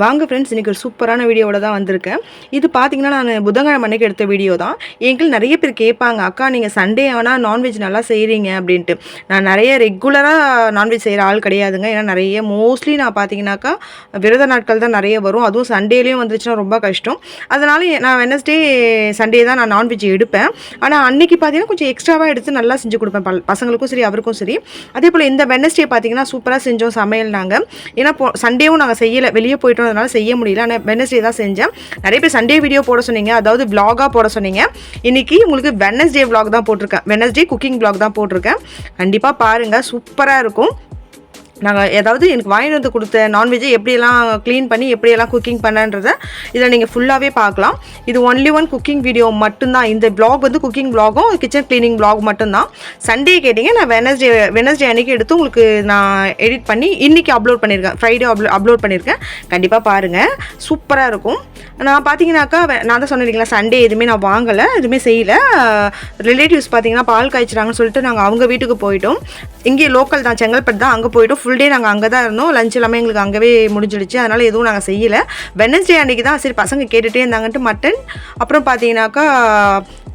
வாங்க ஃப்ரெண்ட்ஸ் இன்றைக்கி ஒரு சூப்பரான வீடியோவோட தான் வந்திருக்கேன். இது பார்த்தீங்கன்னா நான் புதன்கிழமை அன்னைக்கு எடுத்த வீடியோ தான். எங்களுக்கு நிறைய பேர் கேட்பாங்க அக்கா நீங்கள் சண்டே ஆனால் நான்வெஜ் நல்லா செய்கிறீங்க அப்படின்ட்டு. நான் நிறைய ரெகுலராக நான்வெஜ் செய்கிற ஆள் கிடையாதுங்க. ஏன்னா நிறைய மோஸ்ட்லி நான் பார்த்தீங்கன்னாக்கா விரத நாட்கள் தான் நிறைய வரும். அதுவும் சண்டேலேயும் வந்துச்சுன்னா ரொம்ப கஷ்டம். அதனால் நான் வெனஸ்டே சண்டே தான் நான் நான்வெஜ் எடுப்பேன். ஆனால் அன்னைக்கு பார்த்தீங்கன்னா கொஞ்சம் எக்ஸ்ட்ராவாக எடுத்து நல்லா செஞ்சு கொடுப்பேன். பசங்களுக்கும் சரி அவருக்கும் சரி. அதே போல் இந்த வெனஸ்டே பார்த்தீங்கன்னா சூப்பராக செஞ்சோம் சமையல் நாங்கள் ஏன்னா சண்டேவும் நாங்கள் செய்யலை. வெளியே போயிட்டோம் செய்ய முடியல. ஆனால் வெனஸ்டே தான் செஞ்சேன். நிறைய பேர் சண்டே வீடியோ போட சொன்னீங்க. அதாவது vlog-ஆ போட சொன்னீங்க. இன்னைக்கு உங்களுக்கு வெனஸ்டே vlog தான் போட்டிருக்கேன். வெனஸ்டே குக்கிங் vlog தான் போட்டிருக்கேன். கண்டிப்பாக பாருங்கள் சூப்பராக இருக்கும். நாங்கள் ஏதாவது எனக்கு வாங்கிட்டு வந்து கொடுத்த நான்வெஜ்ஜை எப்படியெல்லாம் க்ளீன் பண்ணி எப்படியெல்லாம் குக்கிங் பண்ணன்றதை இதில் நீங்கள் ஃபுல்லாகவே பார்க்கலாம். இது ஒன்லி ஒன் குக்கிங் வீடியோ மட்டும்தான். இந்த பிளாக் வந்து குக்கிங் பிளாகும் கிச்சன் க்ளீனிங் பிளாக் மட்டும்தான். சண்டே கேட்டிங்க நான் வெனஸ்டே வெனஸ்டே அன்னைக்கு எடுத்து உங்களுக்கு நான் எடிட் பண்ணி இன்றைக்கி அப்லோட் பண்ணியிருக்கேன் ஃப்ரைடே அப்லோ அப்லோட் பண்ணியிருக்கேன் கண்டிப்பாக பாருங்கள் சூப்பராக இருக்கும். நான் பார்த்தீங்கன்னாக்கா நான் தான் சொன்னீங்களா சண்டே எதுவுமே நான் வாங்கலை எதுவுமே செய்யலை. ரிலேட்டிவ்ஸ் பார்த்தீங்கன்னா பால் காய்ச்சிறாங்கன்னு சொல்லிட்டு நாங்கள் அவங்க வீட்டுக்கு போயிட்டோம். இங்கே லோக்கல் தான் செங்கல்பட்டு தான் அங்கே போயிட்டோம். ஃபுல் டே நாங்கள் அங்கே தான் இருந்தோம். லஞ்ச் எல்லாமே எங்களுக்கு அங்கேவே முடிஞ்சிடுச்சு. அதனால் எதுவும் நாங்கள் செய்யலை. வெனஸ்டே அன்றைக்கி தான் சரி பசங்க கேட்டுகிட்டே இருந்தாங்கன்ட்டு மட்டன் அப்புறம் பார்த்தீங்கன்னாக்கா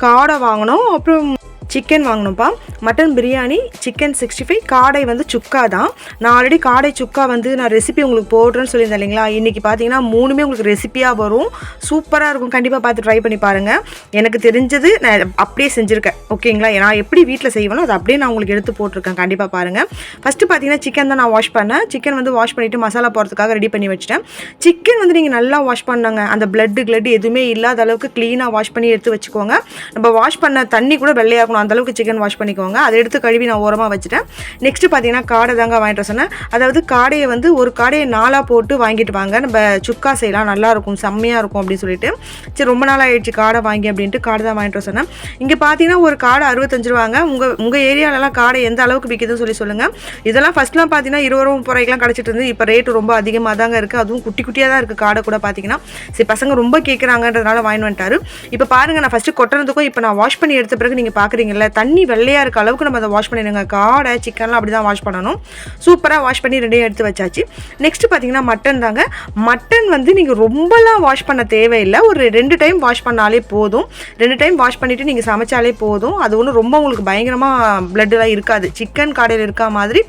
காடை வாங்கினோம். அப்புறம் chicken வாங்கினோம்ப்பா mutton biryani chicken sixty five காடை வந்து சுக்கா தான் நான் ஆல்ரெடி காடை சுக்கா வந்து நான் ரெசிபி உங்களுக்கு போடுறேன்னு சொல்லியிருந்தேன் இல்லைங்களா? இன்றைக்கி பார்த்தீங்கன்னா மூணுமே உங்களுக்கு ரெசிபியாக வரும். சூப்பராக இருக்கும். கண்டிப்பாக பார்த்து ட்ரை பண்ணி பாருங்கள் எனக்கு தெரிஞ்சது நான் அப்படியே செஞ்சுருக்கேன். ஓகேங்களா நான் எப்படி வீட்டில் செய்வேனோ அதை அப்படியே நான் உங்களுக்கு எடுத்து போட்டிருக்கேன். கண்டிப்பாக பாருங்கள் ஃபஸ்ட்டு பார்த்தீங்கன்னா சிக்கன் தான் நான் வாஷ் பண்ணேன். சிக்கன் வந்து வாஷ் பண்ணிவிட்டு மசாலா போடுறதுக்காக ரெடி பண்ணி வச்சிட்டேன். சிக்கன் வந்து நீங்கள் நல்லா வாஷ் பண்ணாங்க அந்த பிளட்டு கிளட்டு எதுவுமே இல்லாத அளவுக்கு க்ளீனாக வாஷ் பண்ணி எடுத்து வச்சுக்கோங்க. நம்ம வாஷ் பண்ண தண்ணி கூட வெள்ளையாகணும் அந்த அந்தளவுக்கு சிக்கன் வாஷ் பண்ணிக்கோங்க. அதை எடுத்து கழுவி நான் ஓரமாக வச்சுட்டேன். நெக்ஸ்ட்டு பார்த்தீங்கன்னா காடை தாங்க வாங்கிட்டு வர சொன்னேன். அதாவது காடையை வந்து ஒரு காடையை நாளாக போட்டு வாங்கிட்டு வாங்க. நம்ம சுக்கா செய்யலாம். நல்லாயிருக்கும் செம்மையாக இருக்கும் அப்படின்னு சொல்லிட்டு. சரி ரொம்ப நாள் ஆயிடுச்சு காடை வாங்கி அப்படின்ட்டு காடை தான் வாங்கிட்டு வர சொன்னேன். இங்கே பார்த்தீங்கன்னா ஒரு காடை அறுபத்தஞ்சு ரூபாங்க. உங்கள் உங்கள் ஏரியாலலாம் காடை எந்த அளவுக்கு விற்கிதுன்னு சொல்லி சொல்லுங்கள் இதெல்லாம் ஃபஸ்ட்லாம் பார்த்தீங்கன்னா இருபது ரூபா முப்பது கிடச்சிட்டு இருந்து இப்போ ரேட்டு ரொம்ப அதிகமாக தாங்க இருக்குது அதுவும் குட்டி குட்டியாக தான் இருக்குது காடை கூட பார்த்தீங்கன்னா சரி பசங்க ரொம்ப கேட்குறாங்கன்றதுனால வாங்கிட்டு வந்துட்டாரு. இப்போ பாருங்கள் நான் ஃபஸ்ட்டு கொட்டினதுக்கும் இப்போ நான் வாஷ் பண்ணி எடுத்த பிறகு நீங்கள் பார்க்குறீங்க பார்க்குறீங்கல்ல தண்ணி வெள்ளையாக இருக்க அளவுக்கு நம்ம அதை வாஷ் பண்ணிடுங்க. காடை சிக்கன்லாம் அப்படி தான் வாஷ் பண்ணணும். சூப்பராக வாஷ் பண்ணி ரெடியாக எடுத்து வச்சாச்சு. நெக்ஸ்ட் பார்த்தீங்கன்னா மட்டன் தாங்க. மட்டன் வந்து நீங்கள் ரொம்பலாம் வாஷ் பண்ண தேவையில்லை. ஒரு ரெண்டு டைம் வாஷ் பண்ணாலே போதும். ரெண்டு டைம் வாஷ் பண்ணிவிட்டு நீங்கள் சமைச்சாலே போதும். அது ஒன்றும் ரொம்ப உங்களுக்கு பயங்கரமாக பிளட்டுலாம் இருக்காது. சிக்கன் காடையில் இருக்கா மாதிரி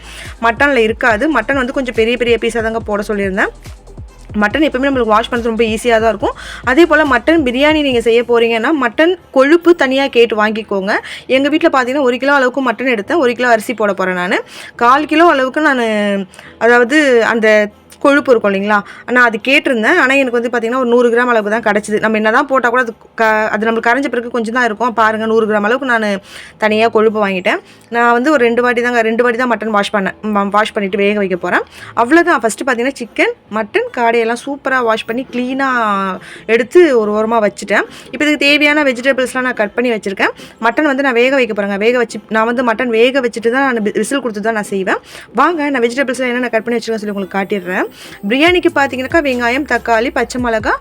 மட்டனில் இருக்காது. மட்டன் வந்து கொஞ்சம் பெரிய பெரிய பீஸாக தாங்க போட சொல்லியிருந்தேன். மட்டன் எப்பவுமே நம்மளுக்கு வாஷ் பண்ணுறது ரொம்ப ஈஸியாக தான் இருக்கும். அதே போல் மட்டன் பிரியாணி நீங்கள் செய்ய போகிறீங்கன்னா மட்டன் கொழுப்பு தனியாக கேட்டு வாங்கிக்கோங்க. எங்கள் வீட்டில் பார்த்தீங்கன்னா ஒரு கிலோ அளவுக்கு மட்டன் எடுத்தேன். ஒரு கிலோ அரிசி போட போகிறேன் நான். கால் கிலோ அளவுக்கு நான் அதாவது அந்த கொழுப்பு இருக்கும் இல்லைங்களா? நான் அது கேட்டிருந்தேன். ஆனால் எனக்கு வந்து பார்த்தீங்கன்னா ஒரு நூறு கிராம் அளவுக்கு தான் கிடச்சிது. நம்ம என்ன தான் போட்டால் கூட அது க அது நம்மளுக்கு கரைஞ்ச பிறகு கொஞ்சம் தான் இருக்கும். பாருங்கள் நூறு கிராம் அளவுக்கு நான் தனியாக கொழுப்பு வாங்கிட்டேன். நான் வந்து ஒரு ரெண்டு வாட்டி தாங்க ரெண்டு வாட்டி தான் மட்டன் வாஷ் பண்ணேன் வாஷ் பண்ணிவிட்டு வேக வைக்க போகிறேன் அவ்வளோதான் ஃபஸ்ட்டு பார்த்தீங்கன்னா சிக்கன் மட்டன் காடையெல்லாம் சூப்பராக வாஷ் பண்ணி க்ளீனாக எடுத்து ஒரு ஓரமாக வச்சுட்டேன். இப்போ இதுக்கு தேவையான வெஜிடபிள்ஸ்லாம் நான் கட் பண்ணி வச்சுருக்கேன். மட்டன் வந்து நான் வேக வைக்க போகிறேங்க வேக வச்சு நான் வந்து மட்டன் வேக வச்சுட்டு தான் நான் விசில் கொடுத்து தான் நான் செய்வேன். வாங்க நான் வெஜிடபிள்ஸ்லாம் என்னென்ன கட் பண்ணி வச்சுருக்கேன் சொல்லி உங்களுக்கு காட்டிடுறேன். பிரியாணிக்கு பார்த்தீங்கன்னாக்கா வெங்காயம் தக்காளி பச்சை மிளகா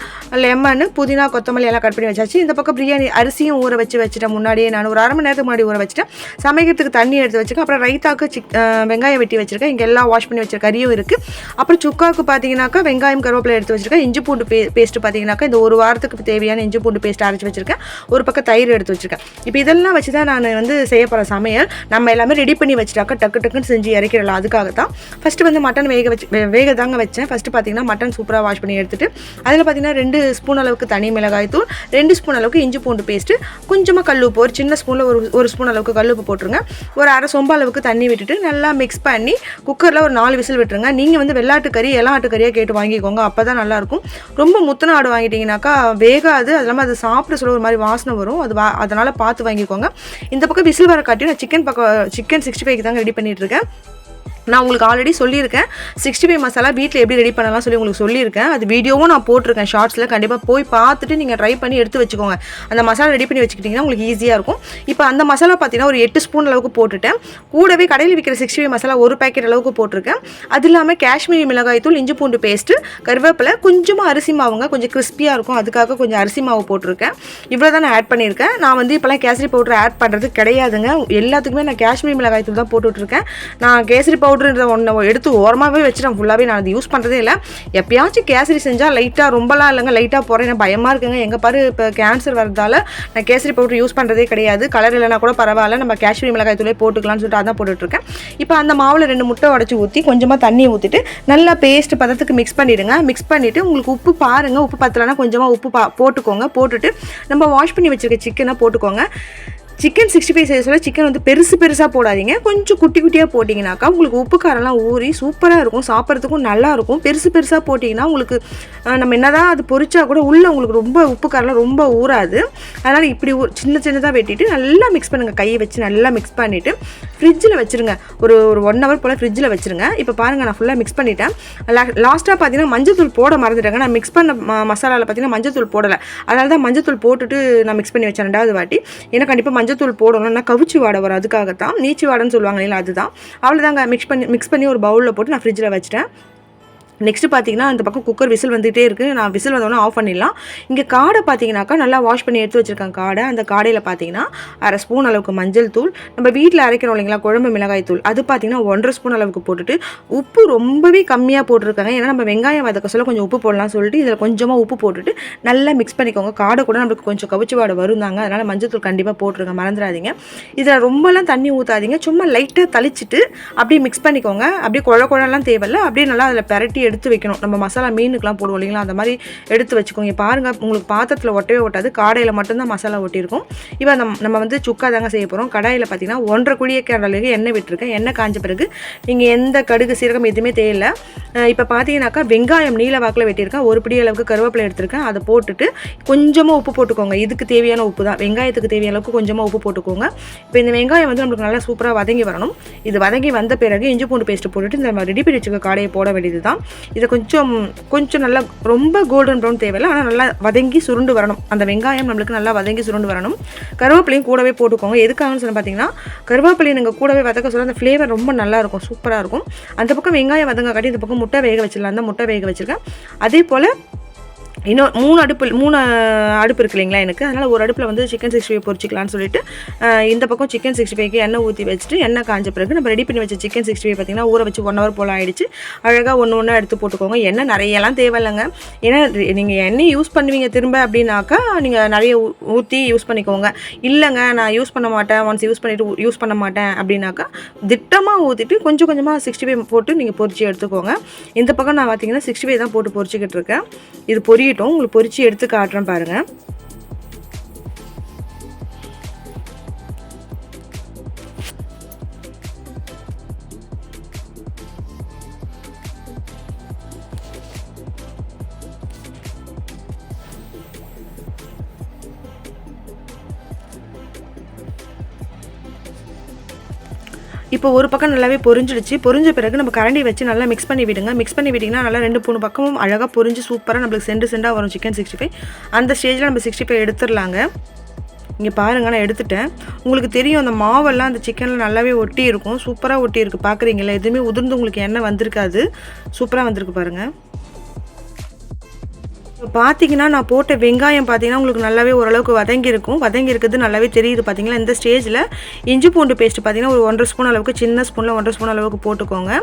லெமன் புதினா கொத்தமல்லி எல்லாம் கட் பண்ணி வச்சாச்சு. இந்த பக்கம் பிரியாணி அரிசியும் ஊற வச்சு வச்சுட்டேன். முன்னாடியே நான் ஒரு அரை மணி நேரத்துக்கு முன்னாடி ஊற வச்சுட்டேன். சமைக்கிறதுக்கு தண்ணி எடுத்து வச்சுருக்கேன் அப்புறம் ரைத்தாக்கு சிக் வெங்காயம் வெட்டி வச்சுருக்கேன். இங்கே எல்லாம் வாஷ் பண்ணி வச்சிருக்க கறியும் இருக்குது அப்புறம் சுக்காவுக்கு பார்த்தீங்கன்னாக்கா வெங்காயம் கருவேப்பிலை எடுத்து வச்சுருக்கேன். இஞ்சி பூண்டு பே பேஸ்ட்டு பார்த்தீங்கன்னாக்கா இந்த ஒரு வாரத்துக்கு தேவையான இஞ்சி பூண்டு பேஸ்ட் அரைச்சி வச்சுருக்கேன். ஒரு பக்கம் தயிர் எடுத்து வச்சுருக்கேன். இப்போ இதெல்லாம் வச்சு தான் நான் வந்து செய்ய போகிற சமையல். நம்ம எல்லாமே ரெடி பண்ணி வச்சுட்டாக்கா டக்கு டக்குன்னு செஞ்சு இறக்கிடலாம். அதுக்காக தான் ஃபஸ்ட்டு வந்து மட்டன் வேக வச்சு வேக தாங்க வச்சேன். ஃபஸ்ட்டு பார்த்தீங்கன்னா மட்டன் சூப்பராக வாஷ் பண்ணி எடுத்துகிட்டு அதில் பார்த்தீங்கன்னா ரெண்டு ஸ்பூன் அளவுக்கு தனி மிளகாய் தூள் ரெண்டு ஸ்பூன் அளவுக்கு இஞ்சி பூண்டு பேஸ்ட்டு கொஞ்சமாக கல்லுப்பு ஒரு சின்ன ஸ்பூனில் ஒரு ஒரு ஸ்பூன் அளவுக்கு கல்லுப்பு போட்டுருங்க. ஒரு அரை சொம்ப அளவுக்கு தண்ணி விட்டுட்டு நல்லா மிக்ஸ் பண்ணி குக்கரில் ஒரு நாலு விசில் விட்டுருங்க. நீங்கள் வந்து வெள்ளாட்டு கறி எல்லாம் கறியாக கேட்டு வாங்கிக்கோங்க. அப்போ தான் நல்லாயிருக்கும் ரொம்ப முத்தன ஆடு வாங்கிட்டீங்கன்னாக்கா வேகாது. அது இல்லாமல் அது சாப்பிட சொல்ல ஒரு மாதிரி வாசனை வரும். அது வா அதனால் பார்த்து வாங்கிக்கோங்க. இந்த பக்கம் விசில் வர காட்டி நான் சிக்கன் பக்கம் சிக்கன் சிக்ஸ்டி ஃபைவ்க்கு தாங்க ரெடி பண்ணிட்டு இருக்கேன். நான் உங்களுக்கு ஆல்ரெடி சொல்லியிருக்கேன். சிக்ஸ்டி ஃபைவ் மசாலா வீட்டில் எப்படி ரெடி பண்ணலாம் சொல்லி உங்களுக்கு சொல்லியிருக்கேன். அது வீடியோவும் நான் போட்டிருக்கேன் ஷார்ட்ஸில் கண்டிப்பாக போய் பார்த்துட்டு நீங்கள் ட்ரை பண்ணி எடுத்து வச்சுக்கோங்க. அந்த மசாலா ரெடி பண்ணி வச்சுக்கிட்டிங்கன்னா உங்களுக்கு ஈஸியாக இருக்கும். இப்போ அந்த மசாலா பார்த்தீங்கன்னா ஒரு எட்டு ஸ்பூன் அளவுக்கு போட்டுட்டேன். கூடவே கடையில் விற்கிற சிக்ஸ்டி ஃபைவ் மசாலா ஒரு பேக்கெட் அளவுக்கு போட்டிருக்கேன். அது இல்லாமல் காஷ்மீரி மிளகாய் தூள் இஞ்சி பூண்டு பேஸ்ட்டு கருவேப்பிலை கொஞ்சமாக அரிசி மாவுங்க. கொஞ்சம் கிறிஸ்பியாக இருக்கும். அதுக்காக கொஞ்சம் அரிசி மாவு போட்டிருக்கேன். இவ்வளோ தான் நான் ஆட் பண்ணியிருக்கேன். நான் வந்து இப்போலாம் கேசரி பவுடர் ஆட் பண்ணுறது கிடையாதுங்க. எல்லாத்துக்குமே நான் காஷ்மீரி மிளகாய் தூள் தான் போட்டுட்ருக்கேன் நான் கேசரி பவுடர் பவுடர்ன்ற ஒன்று எடுத்து ஓரமாகவே வச்சுட்டேன். ஃபுல்லாகவே நான் அது யூஸ் பண்ணுறதே இல்லை. எப்பயாச்சும் கேசரி செஞ்சால் லைட்டாக ரொம்பலாம் இல்லைங்க. லைட்டாக போகிறேன் எனக்கு பயமாக இருக்குங்க. எங்கள் பாரு இப்போ கேன்சர் வரதால நான் கேசரி பவுடர் யூஸ் பண்ணுறதே கிடையாது. கலர் இல்லைனா கூட பரவாயில்ல. நம்ம காஷ்மீர் மிளகாய் தூளே போட்டுக்கலாம்னு சொல்லிட்டு அதான் போட்டுட்ருக்கேன். இப்போ அந்த மாவில் ரெண்டு முட்டை உடச்சி ஊற்றி கொஞ்சமாக தண்ணி ஊற்றிட்டு நல்லா பேஸ்ட் பதத்துக்கு மிக்ஸ் பண்ணிவிடுங்க மிக்ஸ் பண்ணிவிட்டு உங்களுக்கு உப்பு பாருங்கள் உப்பு பத்தலைன்னா கொஞ்சமாக உப்பு பா போட்டுக்கோங்க. போட்டுட்டு நம்ம வாஷ் பண்ணி வச்சுருக்க சிக்கனை போட்டுக்கோங்க. சிக்கன் சிக்ஸ்டி ஃபைவ் சைஸில் சிக்கன் வந்து பெருசு பெருசாக போடாதீங்க. கொஞ்சம் குட்டி குட்டியாக போட்டிங்கனாக்கா உங்களுக்கு உப்பு காரம்லாம் ஊறி சூப்பராக இருக்கும். சாப்பிட்றதுக்கும் நல்லாயிருக்கும் பெருசு பெருசாக போட்டிங்கன்னா உங்களுக்கு நம்ம நம்ம என்னதான் அது பொறிச்சா கூட உள்ளே உங்களுக்கு ரொம்ப உப்பு காரம்லாம் ரொம்ப ஊறாது. அதனால் இப்படி ஊ- சின்ன சின்னதாக வெட்டிட்டு நல்லா மிக்ஸ் பண்ணுங்கள் கையை வச்சு நல்லா மிக்ஸ் பண்ணிவிட்டு ஃப்ரிட்ஜில் வச்சுருங்க. ஒரு ஒரு ஒன் ஹவர் போல் ஃப்ரிட்ஜில் வச்சுருங்க. இப்போ பாருங்கள் நான் ஃபுல்லாக மிக்ஸ் பண்ணிட்டேன். லாஸ்ட்டாக பார்த்தீங்கன்னா மஞ்சத்தூள் போட மறந்துட்டேங்க. நான் மிக்ஸ் பண்ண ம மசாலாவில் பார்த்தீங்கன்னா மஞ்சத்தூள் போடலை. அதனால தான் மஞ்சத்தூள் போட்டுட்டு நான் மிக்ஸ் பண்ணி வச்சேன் ரெண்டாவது வாட்டி. ஏன்னா கண்டிப்பாக மஞ்சத்தூள் போடணும்னா கவிச்சு வாடை வரும். அதுக்காகத்தான் நீச்சி வாடைன்னு சொல்லுவாங்க இல்லையா அதுதான். அவ்வளோதாங்க மிக்ஸ் பண்ணி மிக்ஸ் பண்ணி ஒரு பவுலில் போட்டு நான் ஃப்ரிட்ஜில் வச்சிட்டேன். நெக்ஸ்ட் பார்த்தீங்கன்னா அந்த பக்கம் குக்கர் விசில் வந்துகிட்டே இருக்குது நான் விசில் வந்தோடனே ஆஃப் பண்ணிடலாம். இங்கே காடை பார்த்தீங்கன்னாக்கா நல்லா வாஷ் பண்ணி எடுத்து வச்சுருக்கேன் காடை. அந்த காடையில் பார்த்தீங்கன்னா அரை ஸ்பூன் அளவுக்கு மஞ்சள் தூள். நம்ம வீட்டில் அரைக்கிறோம் இல்லைங்களா குழம்பு மிளகாய் தூள். அது பார்த்தீங்கன்னா ஒன்றரை ஸ்பூன் அளவுக்கு போட்டுட்டு உப்பு ரொம்பவே கம்மியாக போட்டிருக்காங்க. ஏன்னா நம்ம வெங்காயம் வதக்க சொல்ல கொஞ்சம் உப்பு போடலாம் சொல்லிட்டு இதில் கொஞ்சமாக உப்பு போட்டுட்டு நல்லா மிக்ஸ் பண்ணிக்கோங்க. காடை கூட நம்மளுக்கு கொஞ்சம் கவிச்சு வாடை வருந்தாங்க அதனால் மஞ்சள் தூள் கண்டிப்பாக போட்டுருங்க. மறந்துடாதீங்க. இதில் ரொம்பலாம் தண்ணி ஊற்றாதீங்க சும்மா லைட்டாக தளிச்சிட்டு அப்படியே மிக்ஸ் பண்ணிக்கோங்க. அப்படியே குழ குழலாம் தேவையில்லை. அப்படியே நல்லா அதில் பரட்டி எடுத்து வைக்கணும். நம்ம மசாலா மீனுக்கெலாம் போடுவோம் இல்லைங்களா? அந்த மாதிரி எடுத்து வச்சுக்கோங்க. பாருங்க உங்களுக்கு பாத்திரத்தில் ஒட்டவே ஒட்டாது. காடையில் மட்டும்தான் மசாலா ஒட்டியிருக்கும். இப்போ நம்ம நம்ம வந்து சுக்கா தாங்க செய்ய போகிறோம் கடாயில் பார்த்தீங்கன்னா ஒன்றரை குழிய கடலுக்கு எண்ணெய் விட்டுருக்கேன். எண்ணெய் காஞ்ச பிறகு நீங்கள் எந்த கடுகு சீரகம் எதுவுமே தேவையில்லை. இப்போ பார்த்தீங்கன்னாக்கா வெங்காயம் நீல வாக்கில் வெட்டியிருக்கேன். ஒரு பிடி அளவுக்கு கருவேப்பிலை எடுத்திருக்கேன். அதை போட்டுட்டு கொஞ்சமாக உப்பு போட்டுக்கோங்க. இதுக்கு தேவையான உப்பு தான். வெங்காயத்துக்கு தேவையான அளவுக்கு கொஞ்சமாக உப்பு போட்டுக்கோங்க. இப்போ இந்த வெங்காயம் வந்து நம்மளுக்கு நல்லா சூப்பராக வதங்கி வரணும். இது வதங்கி வந்த பிறகு இஞ்சி பூண்டு பேஸ்ட்டு போட்டுட்டு இந்த ரெடி பண்ணி வச்சுக்க காடையை போட வேண்டியது தான் இதை கொஞ்சம் கொஞ்சம் நல்லா ரொம்ப கோல்டன் ப்ரௌன் தேவையில்லை ஆனால் நல்லா வதங்கி சுருண்டு வரணும். அந்த வெங்காயம் நம்மளுக்கு நல்லா வதங்கி சுருண்டு வரணும். கருவேப்பிலையும் கூடவே போட்டுக்கோங்க. எதுக்காகன்னு சொல்லி பார்த்தீங்கன்னா கருவேப்பிலையை நீங்கள் கூடவே வதக்க சொல்ல அந்த ஃப்ளேவர் ரொம்ப நல்லா இருக்கும் சூப்பராக இருக்கும். அந்த பக்கம் வெங்காயம் வதங்க காட்டி இந்த பக்கம் முட்டை வேக வச்சிடலாம். அந்த முட்டை வேக வச்சிருக்கேன். அதே போல் இன்னும் மூணு அடுப்பு மூணு அடுப்பு இருக்கு இல்லைங்களா எனக்கு. அதனால் ஒரு அடுப்பில் வந்து சிக்கன் சிக்ஸ்டி ஃபைவ் பொரிச்சிக்கலாம்னு சொல்லிட்டு இந்த பக்கம் சிக்கன் சிக்ஸ்டி ஃபைவ்க்கு எண்ணெய் ஊற்றி வச்சுட்டு எண்ணெய் காஞ்ச பிறகு நம்ம ரெடி பண்ணி வச்ச சிக்கன் சிக்ஸ்டி ஃபைவ் பார்த்தீங்கன்னா ஊற வச்சு ஒன் ஹவர் போல் ஆயிடுச்சு. அழகாக ஒன்று ஒன்றா எடுத்து போட்டுக்கோங்க. எண்ணெய் நிறையலாம் தேவையில்லைங்க. ஏன்னா நீங்கள் எண்ணெய் யூஸ் பண்ணுவீங்க திரும்ப அப்படின்னாக்கா நீங்கள் நிறைய ஊ- ஊற்றி யூஸ் பண்ணிக்கோங்க. இல்லைங்க நான் யூஸ் பண்ண மாட்டேன். ஒன்ஸ் யூஸ் பண்ணிவிட்டு யூஸ் பண்ண மாட்டேன் அப்படின்னாக்கா திட்டமாக ஊற்றிட்டு கொஞ்சம் கொஞ்சமாக சிக்ஸ்டி ஃபைவ் போட்டு நீங்கள் பொரிச்சு எடுத்துக்கோங்க. இந்த பக்கம் நான் பார்த்தீங்கன்னா சிக்ஸ்டி ஃபைவ் தான் போட்டு பொரிச்சிக்கிட்டு இருக்கேன். இது பொரியட்டும். உங்களுக்கு பொரிச்சு எடுத்து காட்டுறேன் பாருங்கள் இப்போ ஒரு பக்கம் நல்லாவே பொரிஞ்சிடுச்சு. பொரிஞ்ச பிறகு நம்ம கரண்டி வச்சு நல்லா மிக்ஸ் பண்ணி விடுங்க. மிக்ஸ் பண்ணி விட்டிங்கன்னா நல்லா ரெண்டு மூணு பக்கமும் அழகாக பொரிஞ்சு சூப்பராக நம்மளுக்கு செண்டு சென்டாக வரும் சிக்கன் சிக்ஸ்டி ஃபைவ் அந்த ஸ்டேஜில் நம்ம சிக்ஸ்டி ஃபைவ் எடுத்துடலாங்க. இங்கே பாருங்க நான் எடுத்துட்டேன். உங்களுக்கு தெரியும் அந்த மாவெல்லாம் அந்த சிக்கனில் நல்லாவே ஒட்டி இருக்கும் சூப்பராக ஒட்டி இருக்குது பார்க்குறீங்களா எதுவுமே உதிர்ந்து உங்களுக்கு எண்ணெய் வந்திருக்காது. சூப்பராக வந்திருக்கு பாருங்கள் பார்த்தீங்கன்னா நான் போட்ட வெங்காயம் பார்த்தீங்கன்னா உங்களுக்கு நல்லாவே ஓரளவுக்கு வதங்கி இருக்கும் வதங்கி இருக்கிறது நல்லாவே தெரியுது பார்த்தீங்களா இந்த ஸ்டேஜில் இஞ்சி பூண்டு பேஸ்ட் பார்த்தீங்கன்னா ஒரு ஒன்றரை ஸ்பூன் அளவுக்கு சின்ன ஸ்பூனில் ஒன்றரை ஸ்பூன் அளவுக்கு போட்டுக்கோங்க.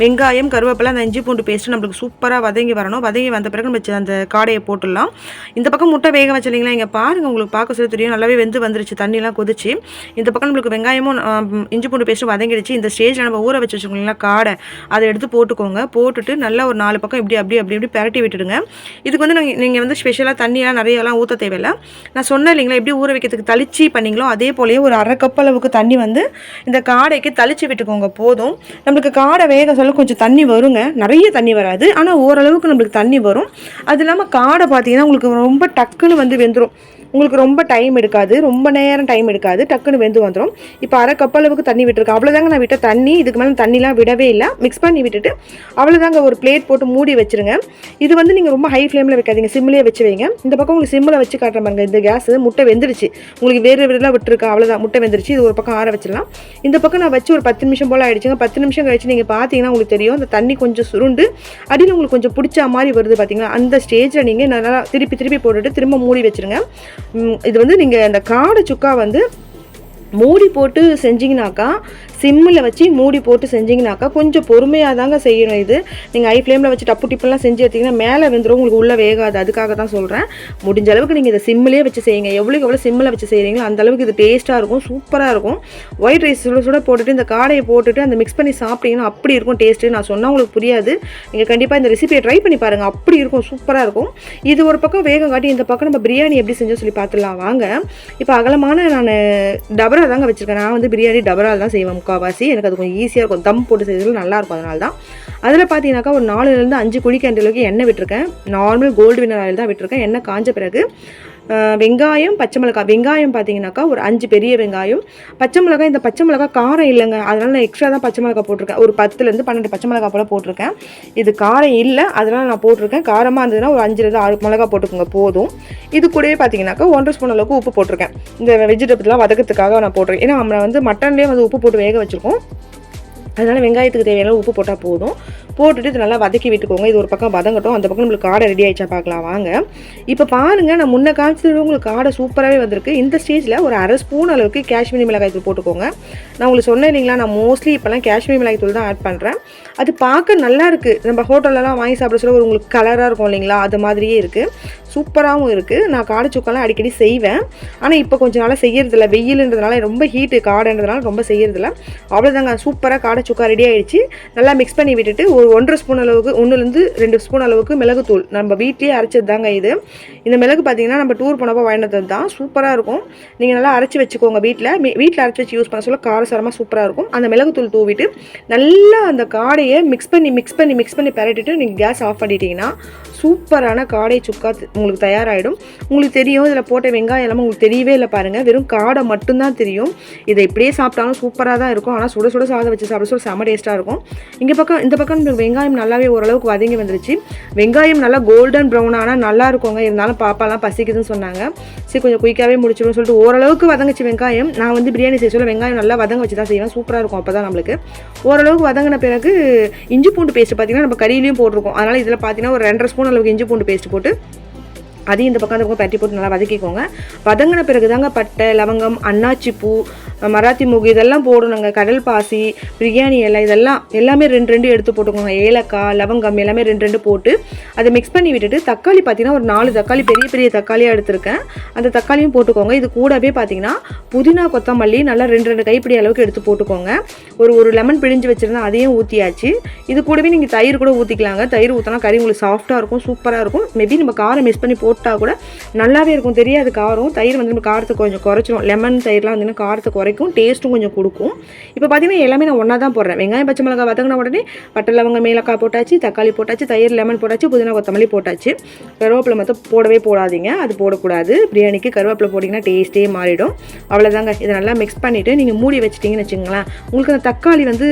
வெங்காயம் கருவேப்பிலை அந்த இஞ்சி பூண்டு பேஸ்ட் நம்மளுக்கு சூப்பராக வதங்கி வரணும். வதங்கி வந்த பிறகு நம்ம அந்த காடையை போட்டுடலாம். இந்த பக்கம் முட்டை வேக வச்சிருங்களா இங்கே பாருங்கள் உங்களுக்கு பார்க்க சொல்லி தெரியும். நல்லாவே வெந்து வந்துருச்சு தண்ணிலாம் கொதிச்சு. இந்த பக்கம் நம்மளுக்கு வெங்காயமும் இஞ்சி பூண்டு பேஸ்ட்டும் வதங்கிடுச்சு. இந்த ஸ்டேஜில் நம்ம ஊற வச்சு வச்சுக்கோங்களா காடை. அதை எடுத்து போட்டுக்கோங்க. போட்டுட்டு நல்லா ஒரு நாலு பக்கம் இப்படி அப்படி அப்படி இப்படி பரட்டி விட்டுடுங்க. இதுக்கு வந்து நீங்கள் நீங்கள் வந்து ஸ்பெஷலாக தண்ணியெல்லாம் நிறையலாம் ஊற்ற தேவையில்லை. நான் சொன்னேன் இல்லைங்களா எப்படி ஊற வைக்கிறதுக்கு தளிச்சு பண்ணீங்களோ அதே போலேயே ஒரு அரை கப் அளவுக்கு தண்ணி வந்து இந்த காடைக்கு தளிச்சு விட்டுக்கோங்க போதும். நம்மளுக்கு காடை வேக சொல்ல கொஞ்சம் தண்ணி வருங்க. நிறைய தண்ணி வராது. ஆனால் ஓரளவுக்கு நம்மளுக்கு தண்ணி வரும். அது இல்லாமல் காடை பார்த்தீங்கன்னா உங்களுக்கு ரொம்ப டக்குன்னு வந்து வெந்துடும் உங்களுக்கு ரொம்ப டைம் எடுக்காது. ரொம்ப நேரம் டைம் எடுக்காது. டக்குன்னு வெந்து வந்துடும் இப்போ அரை கப் அளவுக்கு தண்ணி விட்டுருக்கேன். அவ்வளோதாங்க நான் விட்ட தண்ணி. இதுக்கு மேலே தண்ணிலாம் விடவே இல்லை. மிக்ஸ் பண்ணி விட்டுட்டு அவ்வளோதாங்க ஒரு பிளேட் போட்டு மூடி வச்சுருங்க. இது வந்து நீங்கள் ரொம்ப ஹை ஃப்ளேமில் வைக்காதீங்க. சிம்லேயே வச்சு வைங்க. இந்த பக்கம் உங்களுக்கு சிம்மில் வச்சு காட்டுற பாருங்க. இந்த கேஸ் முட்டை வெந்துருச்சு. உங்களுக்கு வேறு வேறுலாம் விட்டுருக்கா? அவ்வளோதான் முட்டை வெந்துருச்சு. இது ஒரு பக்கம் ஆற வச்சிடலாம். இந்த பக்கம் நான் வச்சு ஒரு பத்து நிமிஷம் போல் ஆயிடுச்சுங்க. பத்து நிமிஷம் கழிச்சு நீங்கள் பார்த்தீங்கன்னா உங்களுக்கு தெரியும். அந்த தண்ணி கொஞ்சம் சுருண்டு. அடியில் உங்களுக்கு கொஞ்சம் பிடிச்ச மாதிரி வருது பார்த்தீங்களா அந்த ஸ்டேஜில் நீங்கள் நல்லா திருப்பி திருப்பி போட்டுட்டு திரும்ப மூடி வச்சுருங்க. இது வந்து நீங்கள் அந்த காடை சுக்கா வந்து மூடி போட்டு செஞ்சிங்கனாக்கா சிம்மில் வச்சு மூடி போட்டு செஞ்சிங்கனாக்கா கொஞ்சம் பொறுமையாக தாங்க செய்யணும் இது. நீங்கள் ஐ ஃப்ளேமில் வச்சு டப்பு டிப்பெல்லாம் செஞ்சு எடுத்திங்கன்னா மேலே வந்துடும் உங்களுக்கு உள்ளே வேகாது. அதுக்காக தான் சொல்கிறேன் முடிஞ்ச அளவுக்கு நீங்கள் இதை சிம்மிலே வச்சு செய்யுங்க. எவ்வளோக்கு எவ்வளோ சிம்மில் வச்சு செய்கிறீங்களோ அந்த அளவுக்கு இது டேஸ்ட்டாக இருக்கும் சூப்பராக இருக்கும். ஒயிட் ரைஸ் சுட சுட போட்டுட்டு இந்த காடையை போட்டுட்டு அந்த மிக்ஸ் பண்ணி சாப்பிட்டீங்கன்னா அப்படி இருக்கும் டேஸ்ட்டு நான் சொன்னால் உங்களுக்கு புரியாது. நீங்கள் கண்டிப்பாக இந்த ரெசிபியை ட்ரை பண்ணி பாருங்கள் அப்படி இருக்கும் சூப்பராக இருக்கும். இது ஒரு பக்கம் வேகம் காட்டி இந்த பக்கம் நம்ம பிரியாணி எப்படி செஞ்சோம் சொல்லி பார்த்துடலாம். வாங்க. இப்போ அகலமான நான் டபர் தாங்க வச்சுருக்கேன். நான் வந்து பிரியாணி டபரால் தான் செய்வேன் முக்கால்வாசி. எனக்கு அது கொஞ்சம் ஈஸியாக இருக்கும். தம் போட்டு செய்யறதுல நல்லா இருக்கும் அதனால தான். அதில் பார்த்தீங்கன்னாக்கா ஒரு நாலுலேருந்து அஞ்சு குழிக்கு அளவுக்கு எண்ணெய் விட்டுருக்கேன். நார்மல் கோல்டு வினர் ஆயில் தான் விட்டுருக்கேன். எண்ணெய் காஞ்ச பிறகு வெங்காயம் பச்சை மிளகாய் வெங்காயம் பார்த்தீங்கன்னாக்கா ஒரு அஞ்சு பெரிய வெங்காயம். பச்சை மிளகாய் இந்த பச்சை மிளகாய் காரம் இல்லைங்க. அதனால் நான் எக்ஸ்ட்ரா தான் பச்சை மிளகாய் போட்டிருக்கேன். ஒரு பத்துலேருந்து பன்னெண்டு பச்சை மிளகாய் போல் போட்டிருக்கேன். இது காரம் இல்லை அதனால் நான் போட்டிருக்கேன். காரமாக இருந்ததுன்னா ஒரு அஞ்சுலேருந்து ஆறு மிளகாய் போட்டுக்கோங்க போதும். இது கூடவே பார்த்தீங்கன்னாக்கா ஒன்றரை ஸ்பூன் அளவுக்கு உப்பு போட்டிருக்கேன். இந்த வெஜிடபிள்லாம் வதக்கிறதுக்காக நான் போட்டிருக்கேன். ஏன்னா நம்ம வந்து மட்டன்லேயே வந்து உப்பு போட்டு வேக வச்சுருக்கோம். அதனால் வெங்காயத்துக்கு தேவையான உப்பு போட்டால் போதும். போட்டுட்டு இது நல்லா வதக்கி விட்டுக்கோங்க. இது ஒரு பக்கம் வதங்கட்டும். அந்த பக்கம் நம்மளுக்கு காடை ரெடி ஆயிடுச்சா பார்க்கலாம். வாங்க. இப்போ பாருங்கள் நான் முன்ன காமிச்சது உங்களுக்கு காடை சூப்பராகவே வந்திருக்கு. இந்த ஸ்டேஜில் ஒரு அரை ஸ்பூன் அளவுக்கு காஷ்மீரி மிளகாய் தூள் போட்டுக்கோங்க. நான் உங்களுக்கு சொன்னேன் இல்லைங்களா நான் மோஸ்ட்லி இப்போலாம் காஷ்மீரி மிளகாய் தூள் தான் ஆட் பண்ணுறேன் அது பார்க்க நல்லா இருக்குது நம்ம ஹோட்டல்லலாம் வாங்கி சாப்பிட சொல்ல ஒரு உங்களுக்கு கலராக இருக்கும் இல்லைங்களா அது மாதிரியே இருக்குது சூப்பராகவும் இருக்குது நான் காடை சுக்கெல்லாம் அடிக்கடி செய்வேன். ஆனால் இப்போ கொஞ்ச நாளாக செய்யறதில்ல. வெயிலுன்றதுனால ரொம்ப ஹீட்டு காடைன்றதுனால ரொம்ப செய்யறதில்ல. அவ்வளோதாங்க சூப்பராக காடை சுக்கா ரெடி ஆகிடுச்சு நல்லா மிக்ஸ் பண்ணி விட்டுட்டு ஒரு ஒன்றரை ஸ்பூன் அளவுக்கு ஒன்றுலேருந்து ரெண்டு ஸ்பூன் அளவுக்கு மிளகுத்தூள். நம்ம வீட்லேயே அரைச்சது தாங்க இது. இந்த மிளகு பார்த்தீங்கன்னா நம்ம டூர் போனப்போ வாங்கினது தான் சூப்பராக இருக்கும். நீங்கள் நல்லா அரைச்சி வச்சுக்கோங்க வீட்டில் வீட்டில் அரைச்சி வச்சு யூஸ் பண்ண சொல்ல காரசாரமாக சூப்பராக இருக்கும். அந்த மிளகுத்தூள் தூவிட்டு நல்லா அந்த காடையை மிக்ஸ் பண்ணி மிக்ஸ் பண்ணி மிக்ஸ் பண்ணி பரட்டிட்டு நீங்கள் கேஸ் ஆஃப் பண்ணிட்டீங்கன்னா சூப்பரான காடை சுக்கா உங்களுக்கு தயாராகிடும் உங்களுக்கு தெரியும் இதில் போட்ட வெங்காயம் எல்லாமே உங்களுக்கு தெரியவே இல்லை பாருங்கள் வெறும் காடை மட்டும்தான் தெரியும். இதை இப்படியே சாப்பிட்டாலும் சூப்பராக தான் இருக்கும். ஆனால் சுட சுட சாதம் வச்சு சாப்பிட சொல்ல செம டேஸ்ட்டாக இருக்கும். இங்கே பக்கம் இந்த பக்கம் வெங்காயம் நல்லாவே ஓரளவுக்கு வதங்கி வந்துருச்சு. வெங்காயம் நல்லா கோல்டன் ப்ரௌன் ஆனால் நல்லா இருக்குங்க. இருந்தாலும் பாப்பாலாம் பசிக்குதுன்னு சொன்னாங்க. சரி கொஞ்சம் குயிக்காகவே முடிச்சிடும் சொல்லிட்டு ஓரளவுக்கு வதங்குச்சு வெங்காயம். நான் வந்து பிரியாணி செய்ய சொல்ல வெங்காயம் நல்லா வதங்க வச்சு தான் செய்வேன். சூப்பராக இருக்கும் அப்போ தான் நம்மளுக்கு. ஓரளவுக்கு வதங்கின பிறகு இஞ்சி பூண்டு பேஸ்ட் பார்த்தீங்கன்னா நம்ம கறியிலையும் போட்டிருக்கோம். அதனால் இதில் பார்த்தீங்கன்னா ஒரு ரெண்டரை ஸ்பூன் அளவுக்கு இஞ்சி பூண்டு பேஸ்ட் போட்டு அதையும் இந்த பக்கம் அந்த பக்கம் பட்டி போட்டு நல்லா வதக்கிக்கோங்க. வதங்கின பிறகு தாங்க பட்டை லவங்கம் அன்னாச்சி பூ மராத்தி மூகு இதெல்லாம் போடணுங்க. கடல் பாசி பிரியாணி இலை இதெல்லாம் எல்லாமே ரெண்டு ரெண்டு எடுத்து போட்டுக்கோங்க. ஏலக்காய் லவங்கம் எல்லாமே ரெண்டு ரெண்டு போட்டு அதை மிக்ஸ் பண்ணி விட்டுட்டு தக்காளி பார்த்தீங்கன்னா ஒரு நாலு தக்காளி பெரிய பெரிய தக்காளியாக எடுத்திருக்கேன். அந்த தக்காளியும் போட்டுக்கோங்க. இது கூடவே பார்த்தீங்கன்னா புதினா கொத்தமல்லி நல்லா ரெண்டு ரெண்டு கைப்பிடி அளவுக்கு எடுத்து போட்டுக்கோங்க. ஒரு ஒரு லெமன் பிழிஞ்சு வச்சுருந்தா அதையும் ஊற்றியாச்சு இது கூடவே நீங்கள் தயிர் கூட ஊற்றிக்கலாங்க தயிர் ஊற்றினா கறி உங்களுக்கு சாஃப்ட்டாக இருக்கும் சூப்பராக இருக்கும். மேபி நம்ம காரம் மிஸ் பண்ணி போட்டால் கூட நல்லாவே இருக்கும். தெரியாது காரம். தயிர் வந்து நம்ம காரத்தை கொஞ்சம் குறைச்சிரும். லெமன் தயிர்லாம் வந்து காரத்தை குறைக்கும் டேஸ்ட்டும் கொஞ்சம் கொடுக்கும். இப்போ பார்த்தீங்கன்னா எல்லாமே நான் ஒன்றா தான் போடுறேன். வெங்காயம் பச்சை மிளகாய் வதங்கின உடனே பட்டை லவங்க மேலக்காய் போட்டாச்சு தக்காளி போட்டாச்சு தயிர் லெமன் போட்டாச்சு புதினா கொத்தமல்லி போட்டாச்சு. கருவேப்பிலை மொத்தம் போடவே போடாதீங்க. அது போடக்கூடாது. பிரியாணிக்கு கருவேப்பிலை போட்டிங்கன்னா டேஸ்ட்டே மாறிடும். அவ்வளோதாங்க இதை நல்லா மிக்ஸ் பண்ணிவிட்டு நீங்கள் மூடி வச்சிட்டிங்கன்னு வச்சுங்களேன் உங்களுக்கு அந்த தக்காளி வந்து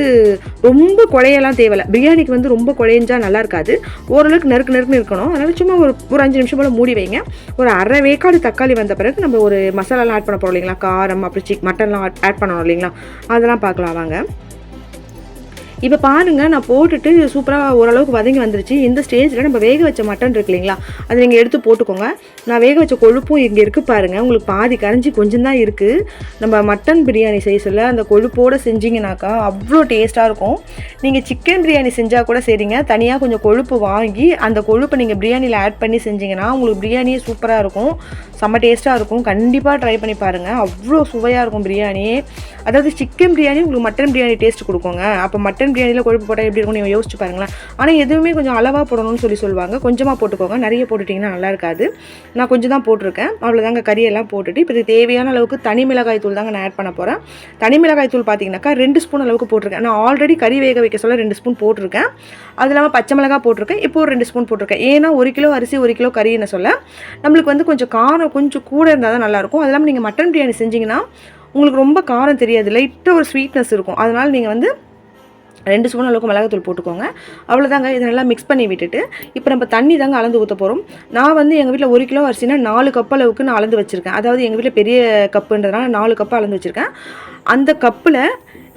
ரொம்ப குழையெல்லாம் தேவையில்ல. பிரியாணிக்கு வந்து ரொம்ப குழையஞ்சால் நல்லா இருக்காது. ஓரளவுக்கு நெருக்கு நெருக்குன்னு இருக்கணும். அதனால் சும்மா ஒரு ஒரு அஞ்சு நிமிஷம் போல் மூடி வைங்க. ஒரு அரை வேக்காடு தக்காளி வந்த பிறகு நம்ம ஒரு மசாலாலாம் ஆட் பண்ண போகிறோம் இல்லைங்களா? காரம் அப்புறம் சிக் மட்டன்லாம் ஆட் பண்ணணும் இல்லைங்களா? அதெல்லாம் பார்க்கலாம் வாங்க. இப்போ பாருங்கள் நான் போட்டுட்டு சூப்பராக ஓரளவுக்கு வதங்கி வந்துருச்சு. இந்த ஸ்டேஜில் நம்ம வேக வச்ச மட்டன் இருக்கு இல்லைங்களா? அதை நீங்கள் எடுத்து போட்டுக்கோங்க. நான் வேக வச்ச கொழுப்பும் இங்கே இருக்குது பாருங்கள் உங்களுக்கு பாதி கரைஞ்சி கொஞ்சம் தான் இருக்குது நம்ம மட்டன் பிரியாணி சைஸில் அந்த கொழுப்போடு செஞ்சிங்கனாக்கா அவ்வளோ டேஸ்ட்டாக இருக்கும். நீங்கள் சிக்கன் பிரியாணி செஞ்சால் கூட சரிங்க. தனியாக கொஞ்சம் கொழுப்பு வாங்கி அந்த கொழுப்பை நீங்கள் பிரியாணியில் ஆட் பண்ணி செஞ்சிங்கன்னா உங்களுக்கு பிரியாணியே சூப்பராக இருக்கும். செம்ம டேஸ்ட்டாக இருக்கும். கண்டிப்பாக ட்ரை பண்ணி பாருங்கள் அவ்வளோ சுவையாக இருக்கும் பிரியாணி. அதாவது சிக்கன் பிரியாணி உங்களுக்கு மட்டன் பிரியாணி டேஸ்ட் கொடுக்குங்க. அப்போ மட்டன் பிரியாணியில் கொழுப்பு போட்டால் எப்படி இருக்கும் நீங்கள் யோசிச்சு பாருங்களேன். ஆனால் எதுவுமே கொஞ்சம் அளவாக போடணும்னு சொல்லி சொல்லுவாங்க. கொஞ்சமாக போட்டுக்கோங்க. நிறைய போட்டுட்டிங்கன்னா நல்லா இருக்காது. நான் கொஞ்சம் தான் போட்டிருக்கேன். அவ்வளோதாங்க கறியெல்லாம் போட்டுட்டு இப்போ தேவையான அளவுக்கு தனி மிளகாய் தூள் தாங்க நான் ஆட் பண்ண போகிறேன் தனி மிளகாய் தூள் பார்த்தீங்கன்னாக்கா ரெண்டு ஸ்பூன் அளவுக்கு போட்டிருக்கேன். நான் ஆல்ரெடி கறி வேக வைக்க சொல்ல ரெண்டு ஸ்பூன் போட்டிருக்கேன். அது இல்லாமல் பச்சை மிளகாய் போட்டிருக்கேன். இப்போ ஒரு ரெண்டு ஸ்பூன் போட்டிருக்கேன். ஏன்னா ஒரு கிலோ அரிசி ஒரு கிலோ கறின்னு சொல்ல நம்மளுக்கு வந்து கொஞ்சம் காரம் கொஞ்சம் கூட இருந்தால் தான் நல்லாயிருக்கும் அது இல்லாமல் நீங்கள் மட்டன் பிரியாணி செஞ்சீங்கன்னா உங்களுக்கு ரொம்ப காரம் தெரியாது. லைட்டாக ஒரு ஸ்வீட்னஸ் இருக்கும். அதனால் நீங்கள் வந்து ரெண்டு ஸ்பூன் அளவுக்கு மிளகாத்தூள் போட்டுக்கோங்க. அவ்வளோதாங்க இதை நல்லா மிக்ஸ் பண்ணி விட்டுட்டு இப்போ நம்ம தண்ணி தாங்க அளந்து ஊற்ற போகிறோம் நான் வந்து எங்கள் வீட்டில் ஒரு கிலோ அரிசினா நாலு கப் அளவுக்கு நான் அளந்து வச்சுருக்கேன். அதாவது எங்கள் வீட்டில் பெரிய கப்புன்றதுனால நாலு கப்பு அளந்து வச்சுருக்கேன். அந்த கப்பில்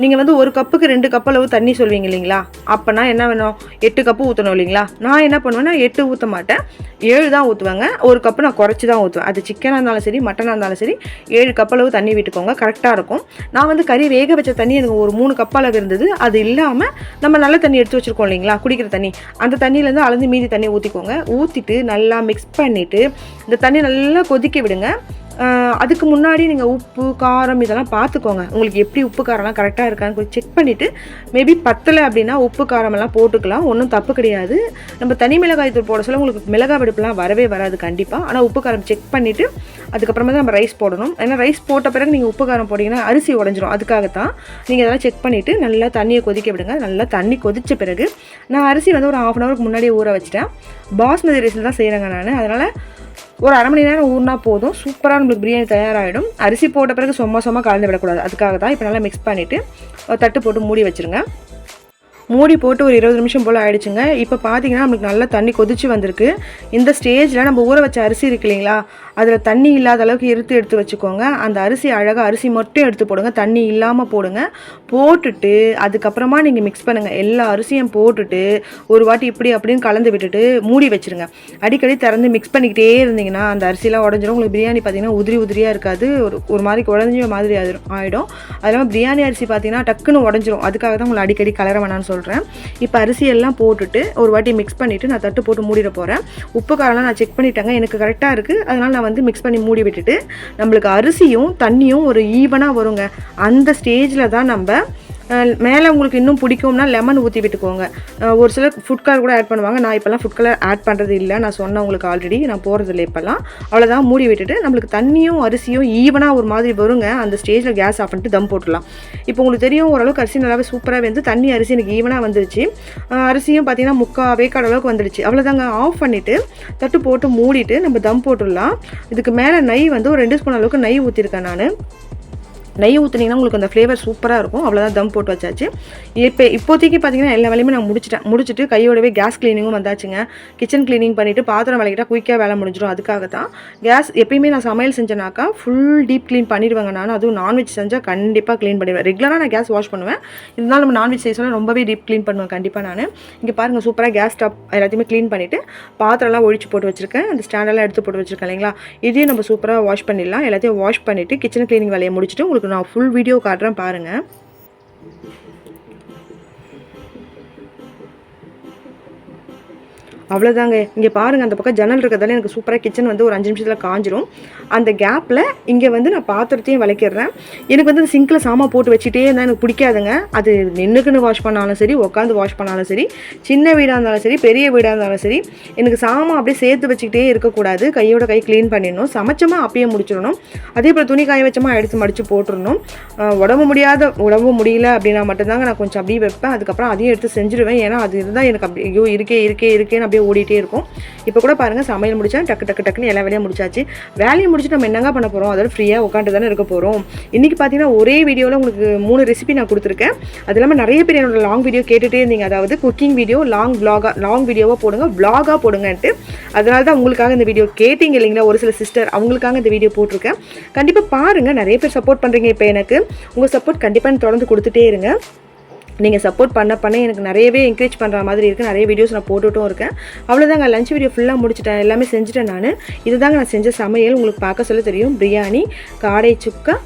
நீங்கள் வந்து ஒரு கப்புக்கு ரெண்டு கப் அளவு தண்ணி சொல்வீங்க இல்லைங்களா? அப்போனா என்ன வேணும்? எட்டு கப்பு ஊற்றணும் இல்லைங்களா? நான் என்ன பண்ணுவேன்னா எட்டு ஊற்ற மாட்டேன். ஏழு தான் ஊற்றுவேங்க ஒரு கப்பு நான் குறைச்சி தான் ஊற்றுவேன் அது சிக்கனாக இருந்தாலும் சரி மட்டனாக இருந்தாலும் சரி ஏழு கப் அளவு தண்ணி விட்டுக்கோங்க. கரெக்டாக இருக்கும். நான் வந்து கறி வேக வச்ச தண்ணி எனக்கு ஒரு மூணு கப் அளவு இருந்தது. அது இல்லாமல் நம்ம நல்ல தண்ணி எடுத்து வச்சுருக்கோம் இல்லைங்களா? குடிக்கிற தண்ணி. அந்த தண்ணியிலேருந்து அளந்து மீதி தண்ணி ஊற்றிக்கோங்க ஊற்றிட்டு நல்லா மிக்ஸ் பண்ணிவிட்டு இந்த தண்ணி நல்லா கொதிக்க விடுங்க. அதுக்கு முன்னாடி நீங்கள் உப்பு காரம் இதெல்லாம் பார்த்துக்கோங்க. உங்களுக்கு எப்படி உப்பு காரம்லாம் கரெக்டாக இருக்கான்னு கொஞ்சம் செக் பண்ணிவிட்டு மேபி பத்தலை அப்படின்னா உப்பு காரமெல்லாம் போட்டுக்கலாம். ஒன்றும் தப்பு கிடையாது. நம்ம தனி மிளகாய் தூள் போட சொல்ல உங்களுக்கு மிளகாய் வெடிப்புலாம் வரவே வராது கண்டிப்பாக ஆனால் உப்பு காரம் செக் பண்ணிவிட்டு அதுக்கப்புறமா தான் நம்ம ரைஸ் போடணும். ஏன்னா ரைஸ் போட்ட பிறகு நீங்கள் உப்பு காரம் போட்டிங்கன்னா அரிசி உடஞ்சிரும். அதுக்காகத்தான் நீங்கள் இதெல்லாம் செக் பண்ணிவிட்டு நல்லா தண்ணியை கொதிக்க விடுங்க. நல்லா தண்ணி கொதித்த பிறகு நான் அரிசி வந்து ஒரு ஆஃப் அன் ஹவருக்கு முன்னாடியே ஊற வச்சிட்டேன். பாஸ்மதி ரைஸில் தான் செய்கிறேங்க நான். அதனால் ஒரு அரை மணி நேரம் ஊறினா போதும். சூப்பராக நம்மளுக்கு பிரியாணி தயாராகிடும் அரிசி போட்ட பிறகு சும்மா சும்மா கலந்து விடக்கூடாது. அதுக்காக தான் இப்போ நல்லா மிக்ஸ் பண்ணிவிட்டு தட்டு போட்டு மூடி வச்சுருங்க. மூடி போட்டு ஒரு இருபது நிமிஷம் போல் ஆயிடுச்சுங்க. இப்போ பார்த்தீங்கன்னா நம்மளுக்கு நல்லா தண்ணி கொதிச்சு வந்திருக்கு. இந்த ஸ்டேஜில் நம்ம ஊற வச்ச அரிசி இருக்கு இல்லைங்களா? அதில் தண்ணி இல்லாத அளவுக்கு இருத்து எடுத்து வச்சுக்கோங்க. அந்த அரிசி அழகாக அரிசி மட்டும் எடுத்து போடுங்க. தண்ணி இல்லாமல் போடுங்க. போட்டுட்டு அதுக்கப்புறமா நீங்கள் மிக்ஸ் பண்ணுங்கள் எல்லா அரிசியும் போட்டுட்டு ஒரு வாட்டி இப்படி அப்படின்னு கலந்து விட்டுட்டு மூடி வச்சிருங்க. அடிக்கடி திறந்து மிக்ஸ் பண்ணிக்கிட்டே இருந்தீங்கன்னா அந்த அரிசிலாம் உடஞ்சிரும். உங்களுக்கு பிரியாணி பார்த்தீங்கன்னா உதிரி உதிரியாக இருக்காது. ஒரு ஒரு மாதிரி உடஞ்ச மாதிரி ஆயிடும். ஆகிடும் அது இல்லாமல் பிரியாணி அரிசி பார்த்தீங்கன்னா டக்குன்னு உடஞ்சிரும். அதுக்காக தான் உங்களை அடிக்கடி கலர வேணாம்னு சொல்கிறேன் இப்போ அரிசியெல்லாம் போட்டுட்டு ஒரு வாட்டி மிக்ஸ் பண்ணிவிட்டு நான் தட்டு போட்டு மூடிட போகிறேன் உப்பு காரம்லாம் நான் செக் பண்ணிட்டேங்க எனக்கு கரெக்டாக இருக்குது அதனால் நான் வந்து மிக்ஸ் பண்ணி மூடி விட்டுட்டு நம்மளுக்கு அரிசியும் தண்ணியும் ஒரு ஈவனாக வருங்க. அந்த ஸ்டேஜில் தான் நம்ம மேலே உங்களுக்கு இன்னும் பிடிக்கும்னா லெமன் ஊற்றி விட்டுக்கோங்க. ஒரு சிலர் ஃபுட் கலர் கூட ஆட் பண்ணுவாங்க. நான் இப்போல்லாம் ஃபுட் கலர் ஆட் பண்ணுறது இல்லை. நான் சொன்னேன் உங்களுக்கு ஆல்ரெடி நான் போகிறது இல்லை இப்போல்லாம். அவ்வளோதான் மூடி விட்டுட்டு நம்மளுக்கு தண்ணியும் அரிசியும் ஈவனாக ஒரு மாதிரி வருங்க. அந்த ஸ்டேஜில் கேஸ் ஆஃப் பண்ணிட்டு தம் போட்டுடலாம். இப்போ உங்களுக்கு தெரியும் ஓரளவுக்கு அரிசி நல்லாவே சூப்பராக வந்து தண்ணி அரிசி எனக்கு ஈவனாக வந்துருச்சு. அரிசியும் பார்த்தீங்கன்னா முக்கா வேக்காடு அளவுக்கு வந்துடுச்சு அவ்வளோதாங்க ஆஃப் பண்ணிவிட்டு தட்டு போட்டு மூடிட்டு நம்ம தம் போட்டுடலாம். இதுக்கு மேலே நெய் வந்து ஒரு ரெண்டு ஸ்பூன் அளவுக்கு நெய் ஊற்றிருக்கேன் நான். நெய் ஊற்றுனீங்கன்னா உங்களுக்கு அந்த ஃப்ளேவர் சூப்பராக இருக்கும். அவ்வளோதான் தம் போட்டு வச்சாச்சு. இப்போ இப்போதைக்கு பார்த்தீங்கன்னா எல்லா வேலையுமே நான் முடிச்சிட்டேன். முடிச்சுட்டு கையோடவே கேஸ் க்ளீனிங்கும் வந்தாச்சுங்க. கிச்சன் க்ளீனிங் பண்ணிவிட்டு பாத்திரம் விளக்கிட்டா குயிக்காக வேலை முடிஞ்சிடும். அதுக்காக தான். கேஸ் எப்பயுமே நான் சமையல் செஞ்சேனாக்கா ஃபுல் டீப் க்ளீன் பண்ணிடுவேங்க நான். அதுவும் நான்வெஜ் செஞ்சால் கண்டிப்பாக க்ளீன் பண்ணிடுவேன். ரெகுலராக நான் கேஸ் வாஷ் பண்ணுவேன். இருந்தாலும் நம்ம நான்வெஜ் செய்ய ரொம்பவே டீப் க்ளீன் பண்ணுவேன் கண்டிப்பாக நான். இங்கே பாருங்கள் சூப்பராக கேஸ் ஸ்டப் எல்லாத்தையுமே க்ளீன் பண்ணிவிட்டு பாத்திரம்லாம் ஒழிச்சு போட்டு வச்சுருக்கேன். அந்த ஸ்டாண்டெல்லாம் எடுத்து போட்டு வச்சுருக்கேன் இல்லைங்களா? இதையும் நம்ம சூப்பராக வாஷ் பண்ணிடலாம். எல்லாத்தையும் வாஷ் பண்ணிவிட்டு கிச்சன் க்ளீனிங் வேலையை முடிச்சுட்டு உங்களுக்கு நான் ஃபுல் வீடியோ காட்டுறேன் பாருங்கள் அவ்வளோதாங்க இங்கே பாருங்கள் அந்த பக்கம் ஜன்னல் இருக்கிறதால எனக்கு சூப்பராக கிச்சன் வந்து ஒரு அஞ்சு நிமிஷத்தில் காஞ்சிரும். அந்த கேப்பில் இங்கே வந்து நான் பாத்திரத்தையும் விளக்கிடுறேன். எனக்கு வந்து அந்த சிங்கில் சாமான் போட்டு வச்சுட்டே இருந்தால் எனக்கு பிடிக்காதுங்க. அது நின்றுக்குன்னு வாஷ் பண்ணாலும் சரி உட்காந்து வாஷ் பண்ணாலும் சரி சின்ன வீடாக இருந்தாலும் சரி பெரிய வீடாக இருந்தாலும் சரி எனக்கு சாமான் அப்படியே சேர்த்து வச்சுக்கிட்டே இருக்கக்கூடாது. கையோட கை க்ளீன் பண்ணிடணும். சமைச்சோமா அப்பயே முடிச்சிடணும். அதே போல் துணி காய வச்சோமா எடுத்து மடித்து போட்டுடணும். உடம்பு முடியாத உடம்பு முடியல அப்படின்னா மட்டும்தாங்க நான் கொஞ்சம் அப்படியே வைப்பேன். அதுக்கப்புறம் அதையும் எடுத்து செஞ்சுருவேன். ஏன்னா அது இருந்தால் எனக்கு அப்படி ஐயோ இருக்கே இருக்கே இருக்கேன்னு அப்படியே ஓடிட்டே இருக்கும். இப்போ கூட பாருங்கள் சமையல் முடிச்சா டக்கு டக்கு டக்குன்னு எல்லா வேலையும் முடிச்சாச்சு. வேலையை முடிச்சுட்டு நம்ம என்னங்க பண்ண போகிறோம் அதோட ஃப்ரீயாக உட்காந்து தானே இருக்க போகிறோம் இன்றைக்கி பார்த்தீங்கன்னா ஒரே வீடியோவில் உங்களுக்கு மூணு ரெசிபி நான் கொடுத்துருக்கேன். அது இல்லாமல் நிறைய பேர் என்னோட லாங் வீடியோ கேட்டுகிட்டே இருந்தீங்க. அதாவது குக்கிங் வீடியோ லாங் vlog-ஆ லாங் வீடியோவாக போடுங்க ப்ளாகாக போடுங்கன்ட்டு. அதனால தான் உங்களுக்காக இந்த வீடியோ கேட்டிங்க இல்லைங்களா? ஒரு சில சிஸ்டர் அவங்களுக்காக இந்த வீடியோ போட்டிருக்கேன். கண்டிப்பாக பாருங்கள் நிறைய பேர் சப்போர்ட் பண்ணுறீங்க இப்போ எனக்கு. உங்கள் சப்போர்ட் கண்டிப்பாக தொடர்ந்து கொடுத்துட்டே இருங்க. நீங்கள் சப்போர்ட் பண்ண பண்ண எனக்கு நிறையவே என்கரேஜ் பண்ணுற மாதிரி இருக்குது நிறைய வீடியோஸ் நான் போட்டுட்டும் இருக்கேன். அவ்வளோதாங்க லஞ்ச் வீடியோ ஃபுல்லாக முடிச்சிட்டேன். எல்லாமே செஞ்சுட்டேன் நான். இதுதாங்க நான் செஞ்ச சமையல். உங்களுக்கு பார்க்க சொல்ல தெரியும். பிரியாணி காடை சுக்கா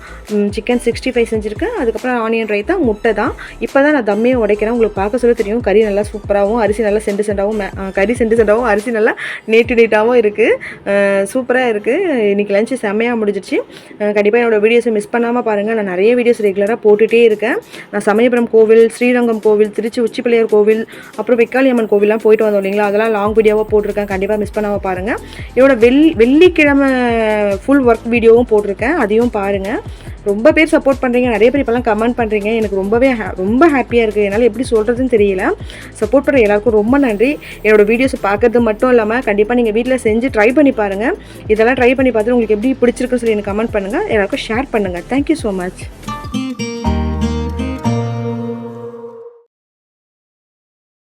சிக்கன் சிக்ஸ்டி ஃபைவ் செஞ்சுருக்கேன். அதுக்கப்புறம் ஆனியன் ரைத்தா முட்டை தான். இப்போ தான் நான் தம்மையை உடைக்கிறேன். உங்களுக்கு பார்க்க சொல்ல தெரியும். கறி நல்லா சூப்பராகவும் அரிசி நல்லா செண்டு செண்டாகவும் கறி செண்டு செண்டாகவும் அரிசி நல்லா நீட்டு நீட்டாகவும் இருக்குது சூப்பராக இருக்குது இன்றைக்கி லஞ்சு செம்மையாக முடிஞ்சிச்சு கண்டிப்பாக என்னோடய வீடியோஸை மிஸ் பண்ணாமல் பாருங்கள் நான் நிறைய வீடியோஸ் ரெகுலராக போட்டுகிட்டே இருக்கேன். நான் சமயபுரம் கோவில் ஸ்ரீரங்கம் கோவில் திருச்சி உச்சிப்பிள்ளையார் கோவில் அப்புறம் வெக்காளியம்மன் கோவில்லாம் போயிட்டு வந்தோம் இல்லைங்களா? அதெல்லாம் லாங் வீடியோவாக போட்டிருக்கேன். கண்டிப்பாக மிஸ் பண்ணாமல் பாருங்கள் என்னோட வெள் வெள்ளிக்கிழமை ஃபுல் ஒர்க் வீடியோவும் போட்டிருக்கேன். அதையும் பாருங்கள் ரொம்ப பேர் சப்போர்ட் பண்ணுறீங்க நிறைய பேர் இப்போல்லாம் கமெண்ட் பண்ணுறீங்க எனக்கு ரொம்பவே ha- ரொம்ப ஹாப்பியாக இருக்குது என்னால் எப்படி சொல்கிறதுன்னு தெரியல. சப்போர்ட் பண்ணுற எல்லாருக்கும் ரொம்ப நன்றி. என்னோட வீடியோஸ் பார்க்கறது மட்டும் இல்லாமல் கண்டிப்பாக நீங்கள் வீட்டில் செஞ்சு ட்ரை பண்ணி பாருங்கள் இதெல்லாம் ட்ரை பண்ணி பார்த்துட்டு உங்களுக்கு எப்படி பிடிச்சிருக்குன்னு சொல்லி எனக்கு கமெண்ட் பண்ணுங்கள் எல்லாருக்கும் ஷேர் பண்ணுங்கள் தேங்க்யூ ஸோ மச்